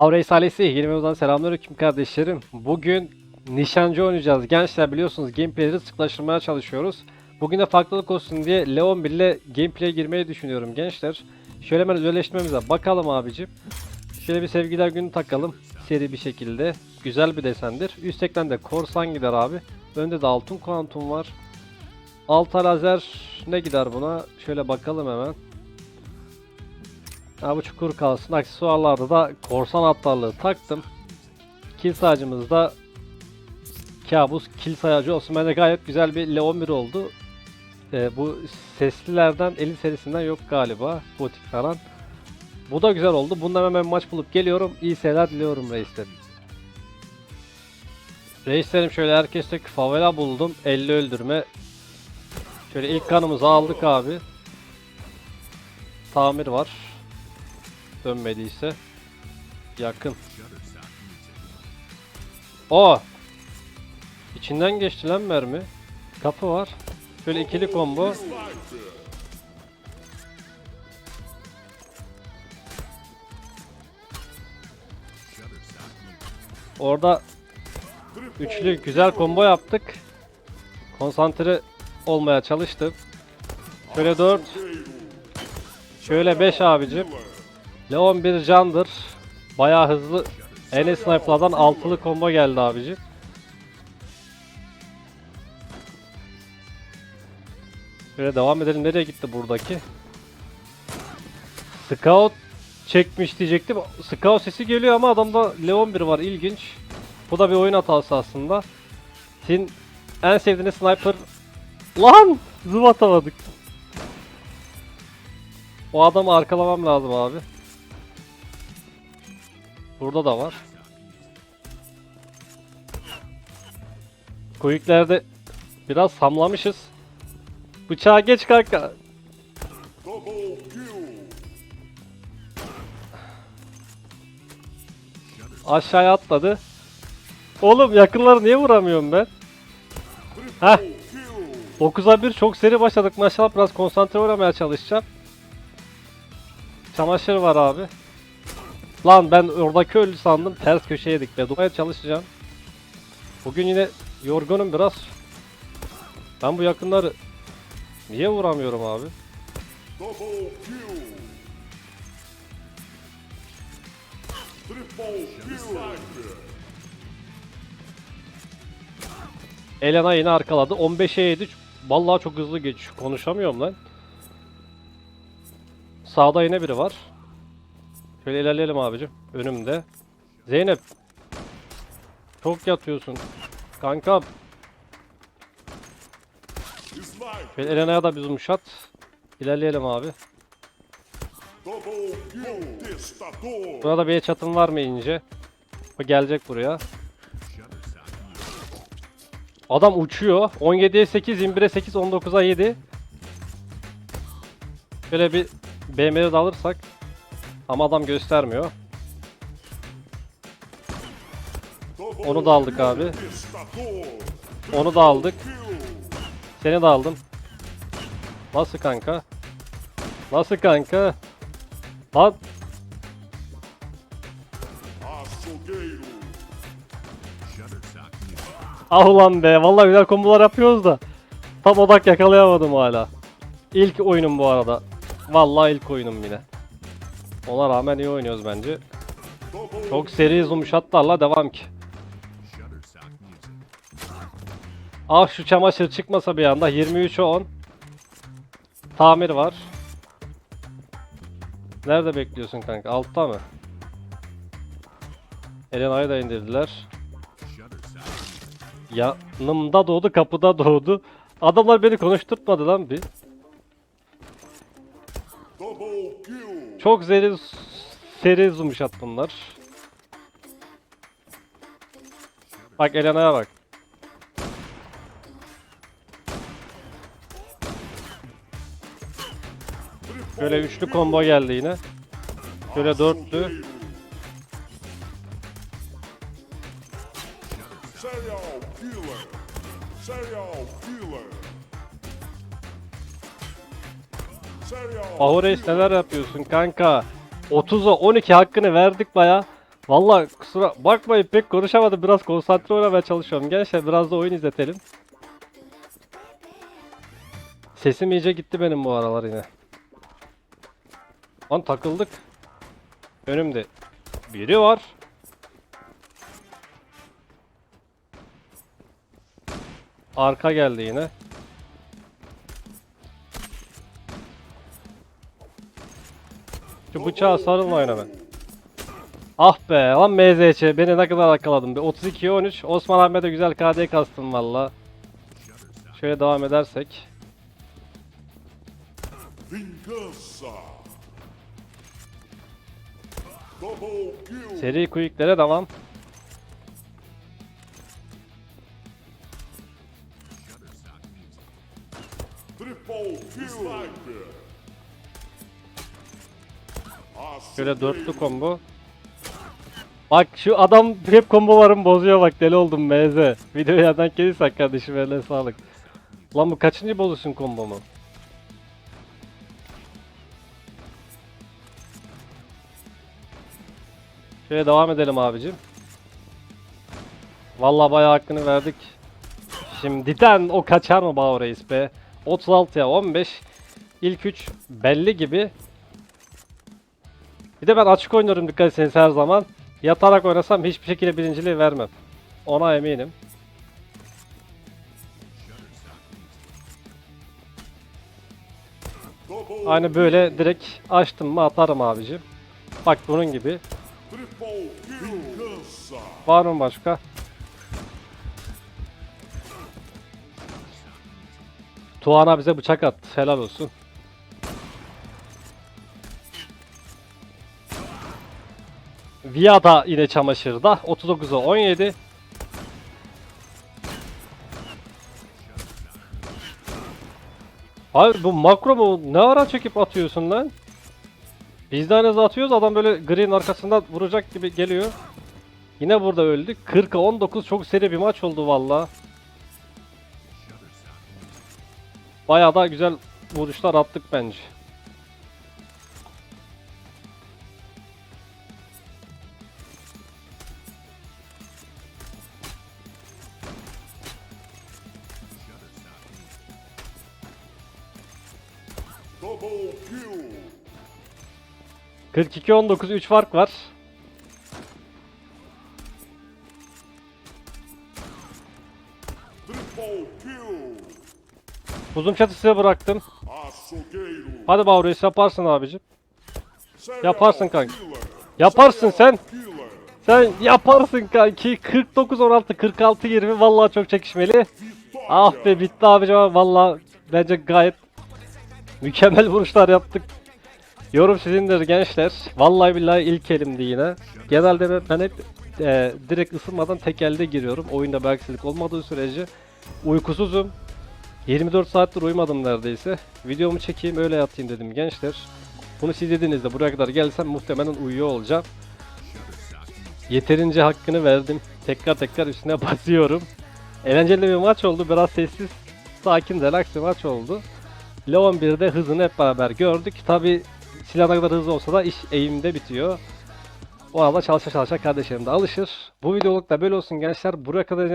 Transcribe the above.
Avreis ailesi yeni videodan selamünaleyküm kardeşlerim. Bugün nişancı oynayacağız. Gençler biliyorsunuz gameplay'leri sıklaştırmaya çalışıyoruz. Bugün de farklılık olsun diye Leon 1 ile gameplay'e girmeyi düşünüyorum gençler. Şöyle hemen özelleştirmemize bakalım abicim. Şöyle bir sevgiler günü takalım. Seri bir şekilde. Güzel bir desendir. Üst ekten de korsan gider abi. Önde de altın kuantum var. Alta lazer ne gider buna? Şöyle bakalım hemen. Ha bu çukur kalsın. Aksesuarlarda da korsan atlarlığı taktım. Kill sayacımız da kabus kill sayacı olsun. Bence gayet güzel bir Leon 1 oldu. Ee, bu seslilerden 50 serisinden yok galiba. Gotik falan. Bu da güzel oldu. Bundan hemen maç bulup geliyorum. İyi seyirler diliyorum reislerim. Reislerim şöyle herkeste favela buldum. 50 öldürme. Şöyle ilk kanımızı aldık abi. Tamir var. Dönmediyse. Yakın. O. İçinden geçti lan mermi. Kapı var. Şöyle ikili combo. Orada üçlü güzel combo yaptık. Konsantre olmaya çalıştım. Şöyle 4. Şöyle 5 abicim. Leon bir candır. Bayağı hızlı. Enes Sniper'dan altılı combo geldi abicim. Şöyle devam edelim. Nereye gitti buradaki? Scout çekmiş diyecektim. Scout sesi geliyor ama adamda Leon 1 var. İlginç. Bu da bir oyun hatası aslında. Sizin en sevdiğiniz sniper... Lan! Zoom atamadık. O adamı arkalamam lazım abi. Burada da var. Quick'lerde biraz samlamışız. Bıçağa geç kanka. Aşağıya atladı. Oğlum yakınları niye vuramıyorum ben? Heh. 9'a 1 çok seri başladık maşallah biraz konsantre oynamaya çalışacağım. Çamaşır var abi. Lan ben oradaki öldü sandım ters köşeye dikme. Durmaya çalışacağım. Bugün yine yorgunum biraz. Ben bu yakınları niye vuramıyorum abi? Elena yine arkaladı. 15'e 7. Vallahi çok hızlı geç. Konuşamıyorum lan. Sağda yine biri var. Şöyle ilerleyelim abicim. Önümde. Zeynep. Çok yatıyorsun. Kankam. Şöyle Elena'ya da bir zoom. İlerleyelim abi. Burada bir çatım var mı ince? O gelecek buraya. Adam uçuyor. 17'ye 8, 21'e 8, 19'a 7. Şöyle bir BM'de de alırsak. Ama adam göstermiyor. Onu da aldık abi. Onu da aldık. Seni de aldım. Nasıl kanka? Nasıl kanka? Lan ah ulan be. Vallahi güzel kombolar yapıyoruz da. Tam odak yakalayamadım hala. İlk oyunum bu arada. Vallahi ilk oyunum yine. Ona rağmen iyi oynuyoruz bence. Çok seri zoom shotlarla devam ki. Ah şu çamaşır çıkmasa bir anda 23'e 10. Tamir var. Nerede bekliyorsun kanka? Altta mı? Elena'yı da indirdiler. Yanımda doğdu, kapıda doğdu. Adamlar beni konuşturtmadı lan bir. Çok seri seri zoom shot bunlar. Bak Elena'ya bak. Şöyle üçlü combo geldi yine. Şöyle dörtlü. Reis neler yapıyorsun kanka? 30'a 12 hakkını verdik baya. Vallahi kusura bakmayın pek konuşamadım. Biraz konsantre oynamaya çalışıyorum. Gençler biraz da oyun izletelim. Sesim iyice gitti benim bu aralar yine. Lan takıldık. Önümde biri var. Arka geldi yine. Şu bıçağa sarılmayın hemen. Ah be lan MZC beni ne kadar akıladın be 32 13 Osman Ahmet'e güzel KD kastım valla. Şöyle devam edersek. Seri quick'lere devam. Triple kill. Şöyle dörtlü combo. Bak şu adam hep kombolarımı bozuyor bak deli oldum MZ. Videoyu yerden gelirsen kardeşim eline sağlık. Lan bu kaçıncı bozusun kombomu? Şöyle devam edelim abicim. Vallahi bayağı hakkını verdik. Şimdiden o kaçar mı Bağ Reis be? 36'ya 15. İlk 3 belli gibi. Bir de ben açık oynuyorum dikkat etseniz her zaman. Yatarak oynasam hiçbir şekilde birinciliği vermem. Ona eminim. Aynı böyle direkt açtım mı atarım abicim. Bak bunun gibi. Var mı başka? Tuana bize bıçak attı. Helal olsun. Via da yine çamaşırda. 39'a 17. Hayır bu makro mu? Ne ara çekip atıyorsun lan? Biz de hızlı atıyoruz adam böyle green arkasından vuracak gibi geliyor. Yine burada öldük. 40'a 19 çok seri bir maç oldu valla. Bayağı da güzel vuruşlar attık bence. 42-19 3 fark var. Uzun çatısıya bıraktım. Açougueiro. Hadi Bavreis yaparsın abicim. Yaparsın kanka. Yaparsın sen. Sen yaparsın kanki. 49-16, 46-20 vallahi çok çekişmeli. Ah be bitti abicim valla bence gayet mükemmel vuruşlar yaptık. Yorum sizindir gençler. Vallahi billahi ilk elimdi yine. Genelde ben- hep e, direkt ısınmadan tek elde giriyorum. Oyunda bir aksilik olmadığı sürece uykusuzum. 24 saattir uyumadım neredeyse. Videomu çekeyim öyle yatayım dedim gençler. Bunu siz dediğinizde buraya kadar gelsem muhtemelen uyuyor olacağım. Yeterince hakkını verdim. Tekrar tekrar üstüne basıyorum. Eğlenceli bir maç oldu. Biraz sessiz, sakin, relax bir maç oldu. Leon 1'de hızını hep beraber gördük. Tabi silah kadar hızlı olsa da iş eğimde bitiyor. O arada çalışa çalışa kardeşlerim de alışır. Bu videoluk da böyle olsun gençler. Buraya kadar